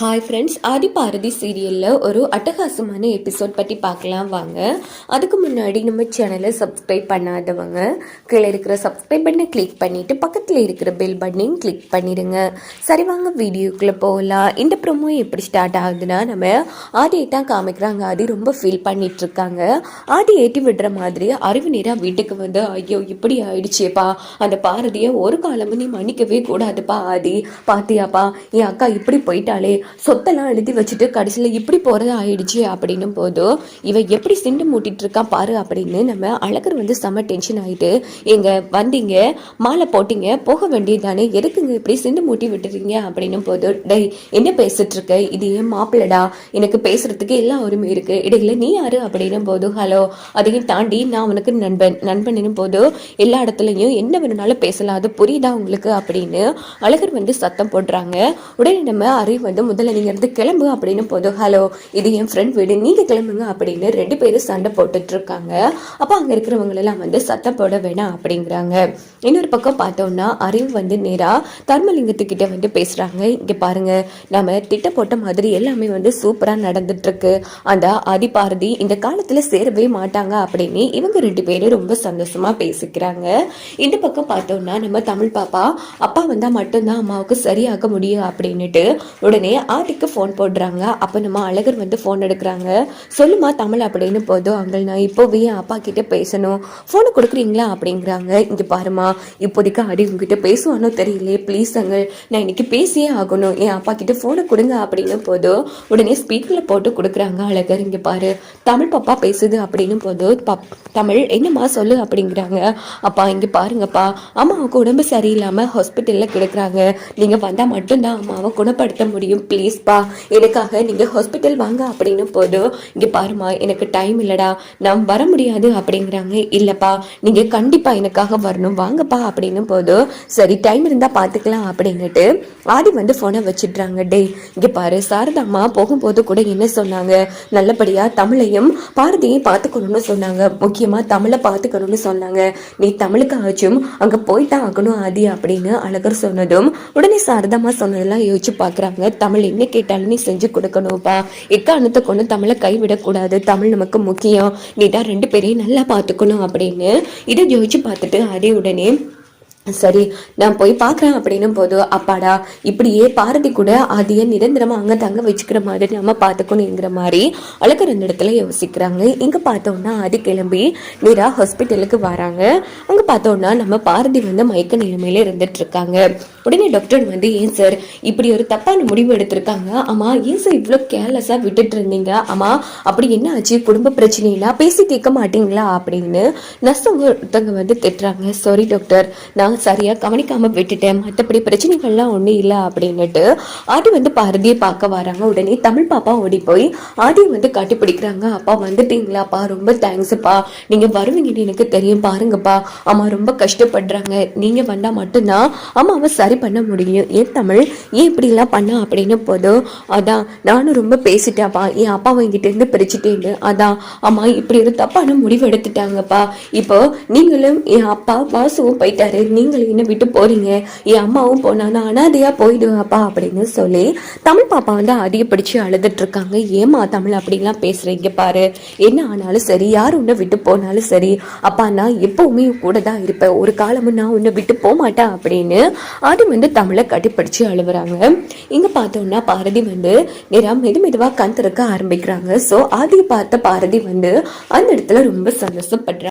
Hi friends ஆதி பாரதி சீரியலில் ஒரு அட்டகாசமான எபிசோட் பற்றி பார்க்கலாம் வாங்க. அதுக்கு முன்னாடி நம்ம சேனலை சப்ஸ்கிரைப் பண்ணாதவங்க கீழே இருக்கிற சப்ஸ்கிரைப் பண்ணை கிளிக் பண்ணிவிட்டு பக்கத்தில் இருக்கிற பெல் பட்டனையும் கிளிக் பண்ணிடுங்க. சரி வாங்க வீடியோக்குள்ளே போகலாம். இந்த ப்ரொமோ எப்படி ஸ்டார்ட் ஆகுதுன்னா நம்ம ஆதியை தான் காமிக்கிறாங்க. ஆதி ரொம்ப ஃபீல் பண்ணிகிட்ருக்காங்க ஆதி ஏற்றி விடுற மாதிரி அறிவு நேராக வீட்டுக்கு வந்து ஐயோ இப்படி ஆயிடுச்சேப்பா. அந்த பாரதியை ஒரு காலமும் நீ மன்னிக்கவே கூடாதுப்பா ஆதி. பாத்தியாப்பா என் அக்கா இப்படி போயிட்டாளே. சொத்தெல்லாம் எழுதி வச்சுட்டு கடைசியில் இப்படி போகிறது ஆயிடுச்சு அப்படின்னும் போது இவன் எப்படி சிண்டு மூட்டிட்டு இருக்கா பாரு அப்படின்னு நம்ம அழகர் வந்து செம்ம டென்ஷன் ஆகிட்டு எங்கள் வந்தீங்க மாலை போட்டீங்க போக வேண்டியது தானே எதுக்குங்க இப்படி சிண்டு மூட்டி விட்டுறீங்க? அப்படின்னும் போது டேய் என்ன பேசிகிட்ருக்க இது ஏன் மாப்பிள்ளடா? எனக்கு பேசுகிறதுக்கு எல்லா உரிமை இருக்குது இடையில நீ யாரு? அப்படின்னும் போது ஹலோ அதையும் தாண்டி நான் உனக்கு நண்பன். நண்பனும் போது எல்லா இடத்துலையும் என்ன வேணும்னாலும் பேசலாம். அது புரியுதா உங்களுக்கு? அப்படின்னு அழகர் வந்து சத்தம் போடுறாங்க. உடனே நம்ம அறிவு வந்து முதல்ல நீங்கள் இருந்து கிளம்பு அப்படின்னு போதும். ஹலோ இது என் ஃப்ரெண்ட் வீடு. நீங்கள் கிளம்புங்க அப்படின்னு ரெண்டு பேரும் சண்டை போட்டுட்டு இருக்காங்க. அப்போ அங்கே இருக்கிறவங்களெல்லாம் வந்து சத்தம் போட வேணாம் அப்படிங்கிறாங்க. இன்னொரு பக்கம் பார்த்தோம்னா அறிவு வந்து நேராக தர்மலிங்கத்துக்கிட்ட வந்து பேசுகிறாங்க இங்கே பாருங்க நம்ம திட்ட போட்ட மாதிரி எல்லாமே வந்து சூப்பராக நடந்துட்டுருக்கு அந்த அதிபாரதி இந்த காலத்தில் சேரவே மாட்டாங்க அப்படின்னு இவங்க ரெண்டு பேரும் ரொம்ப சந்தோஷமா பேசிக்கிறாங்க. இந்த பக்கம் பார்த்தோம்னா நம்ம தமிழ் பாப்பா அப்பா வந்தால் மட்டும்தான் அம்மாவுக்கு சரியாக முடியும் அப்படின்னுட்டு உடனே ஆதிக்கு ஃபோன் போடுறாங்க. அப்போ நம்ம அழகர் வந்து ஃபோன் எடுக்கிறாங்க. சொல்லுமா தமிழ் அப்படின்னு போதும். அங்கே நான் இப்போவே என் அப்பா கிட்ட பேசணும். ஃபோனை கொடுக்குறீங்களா அப்படிங்கிறாங்க. இங்கே பாருமா இப்போதைக்கு அடி உங்ககிட்ட பேசுவானோ தெரியலையே. ப்ளீஸ் அங்கள் நான் இன்னைக்கு பேசியே ஆகணும். என் அப்பா கிட்ட ஃபோனை கொடுங்க அப்படின்னு போதும். உடனே ஸ்பீக்கரில் போட்டு கொடுக்குறாங்க அழகர். இங்கே பாரு தமிழ் பாப்பா பேசுது அப்படின்னு போதும். பப் தமிழ் என்னம்மா சொல்லு அப்படிங்கிறாங்க. அப்பா இங்கே பாருங்கப்பா. அம்மாவுக்கு உடம்பு சரியில்லாமல் ஹாஸ்பிட்டலில் கிடக்குறாங்க. நீங்கள் வந்தால் மட்டும்தான் அம்மாவை குணப்படுத்த முடியும். ப்ளீஸ்ப்பா எனக்காக நீங்கள் ஹாஸ்பிட்டல் வாங்க அப்படின்னு போதும் இங்கே பாருமா எனக்கு டைம் இல்லைடா. நான் வர முடியாது அப்படிங்கிறாங்க. இல்லைப்பா நீங்கள் கண்டிப்பாக எனக்காக வரணும். வாங்கப்பா அப்படின்னு போதும் சரி டைம் இருந்தால் பார்த்துக்கலாம் அப்படின்னுட்டு ஆதி வந்து ஃபோனை வச்சிடுறாங்க. டே இங்கே பாரு சாரதாம்மா போகும்போது கூட என்ன சொன்னாங்க? நல்லபடியாக தமிழையும் பாரதியையும் பார்த்துக்கணும்னு சொன்னாங்க. முக்கியமாக தமிழை பார்த்துக்கணும்னு சொன்னாங்க. நீ தமிழுக்கு ஆச்சும் அங்கே போய்தான் ஆகணும் ஆதி அப்படின்னு அழகர் சொன்னதும் உடனே சாரதாம்மா சொன்னதெல்லாம் யோசிச்சு பார்க்குறாங்க தமிழ் என்ன கேட்டாலும் நீ செஞ்சு கொடுக்கணும்ப்பா எக்காரணத்தை கொண்டு தமிழை கைவிடக்கூடாது. தமிழ் நமக்கு முக்கியம். நீ தான் ரெண்டு பேரையும் நல்லா பார்த்துக்கணும் அப்படின்னு இதை யோசிச்சு பார்த்துட்டு அதே உடனே சரி நான் போய் பார்க்குறேன் அப்படின்னும் போது அப்பாடா இப்படியே பாரதி கூட அதையே நிரந்தரமாக அங்கே தங்க வச்சுக்கிற மாதிரி நம்ம பார்த்துக்கணுங்கிற மாதிரி அழகர் அந்த இடத்துல யோசிக்கிறாங்க. இங்கே பார்த்தோம்னா ஆதி கிளம்பி நேராக ஹாஸ்பிட்டலுக்கு வராங்க. அங்கே பார்த்தோம்னா நம்ம பாரதி வந்து மயக்க நிலைமையில இருந்துட்டு இருக்காங்க உடனே டாக்டர் வந்து ஏன் சார் இப்படி ஒரு தப்பான முடிவு எடுத்திருக்காங்க? ஆமா ஏன் சார் இவ்வளோ கேர்லெஸ்ஸாக விட்டுட்டு இருந்தீங்க ஆமா அப்படி என்ன ஆச்சு? குடும்ப பிரச்சனைலாம் பேசி தீர்க்க மாட்டீங்களா? அப்படின்னு நர்ஸவங்க ஒருத்தவங்க வந்து திட்டுறாங்க. சாரி டாக்டர் நான் சரியா கவனிக்காம விட்டுட்டேன். மற்றபடி பிரச்சனைகள்லாம் ஒன்றும் இல்லை. அப்படின்னுட்டு ஆதி வந்து பாரதியை பார்க்க வராங்க. உடனே தமிழ் பாப்பா ஓடி போய் ஆதியை வந்து காட்டி பிடிக்கிறாங்க. அப்பா வந்துட்டீங்களாப்பா ரொம்ப தேங்க்ஸ்ப்பா நீங்க வருவீங்கன்னு எனக்கு தெரியும். பாருங்கப்பா. அம்மா ரொம்ப கஷ்டப்படுறாங்க. நீங்கள் வந்தால் மட்டும்தான் அம்மாவை சரி பண்ண முடியும். ஏன் தமிழ்? ஏன் இப்படிலாம் பண்ண அப்படின்னு போதும் அதான் நானும் ரொம்ப பேசிட்டேன்ப்பா. என் அப்பாவை என்கிட்டேருந்து பிரிச்சுட்டேன்னு. அதான் அம்மா இப்படி ஒரு தப்பான முடிவு எடுத்துட்டாங்கப்பா. இப்போ நீங்களும் என் அப்பா வாசுவும் போயிட்டாரு. நீங்களும் என்ன விட்டு போறீங்க? என் அம்மாவும் போனா நான் போயிடுவாப்பா அப்படின்னு சொல்லி தமிழ் பாப்பா வந்து அதிக பிடிச்சி அழுதுட்டு இருக்காங்க. ஏமா தமிழ் அப்படிலாம் பேசுறீங்க பாரு. என்ன ஆனாலும் சரி யார் உன்னை விட்டு போனாலும் சரி அப்பா நான் எப்பவுமே கூட தான் இருப்பேன் ஒரு காலமும் நான் உன்னை விட்டு போக மாட்டேன் அப்படின்னு ஆதி வந்து தமிழை கட்டிப்பிடிச்சு அழுவுறாங்க. இங்க பார்த்தோம்னா பாரதி வந்து நிறா மெது மெதுவா கண் திறக்க ஆரம்பிக்கிறாங்க. ஸோ ஆதியை பார்த்த பாரதி வந்து அந்த இடத்துல ரொம்ப சந்தோஷப்படுறாங்க.